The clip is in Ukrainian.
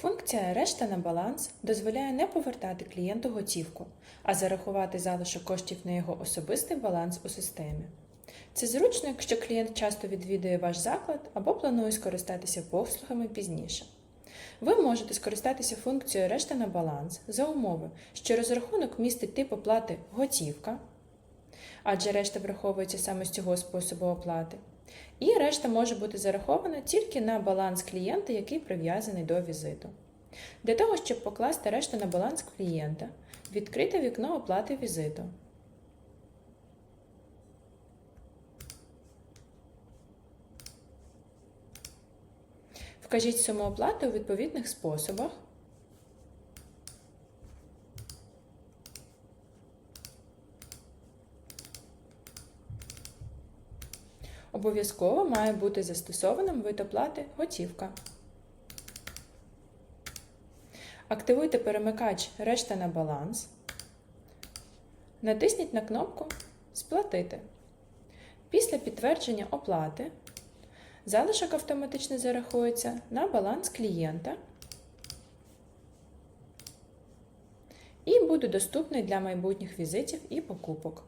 Функція решта на баланс дозволяє не повертати клієнту готівку, а зарахувати залишок коштів на його особистий баланс у системі. Це зручно, якщо клієнт часто відвідує ваш заклад або планує скористатися послугами пізніше. Ви можете скористатися функцією решта на баланс за умови, що розрахунок містить тип оплати готівка, адже решта враховується саме з цього способу оплати. І решта може бути зарахована тільки на баланс клієнта, який прив'язаний до візиту. Для того, щоб покласти решту на баланс клієнта, відкрите вікно оплати візиту. Вкажіть суму оплати у відповідних способах. Обов'язково має бути застосованим вид оплати готівка. Активуйте перемикач Решта на баланс. Натисніть на кнопку Сплатити. Після підтвердження оплати залишок автоматично зарахується на баланс клієнта і буде доступний для майбутніх візитів і покупок.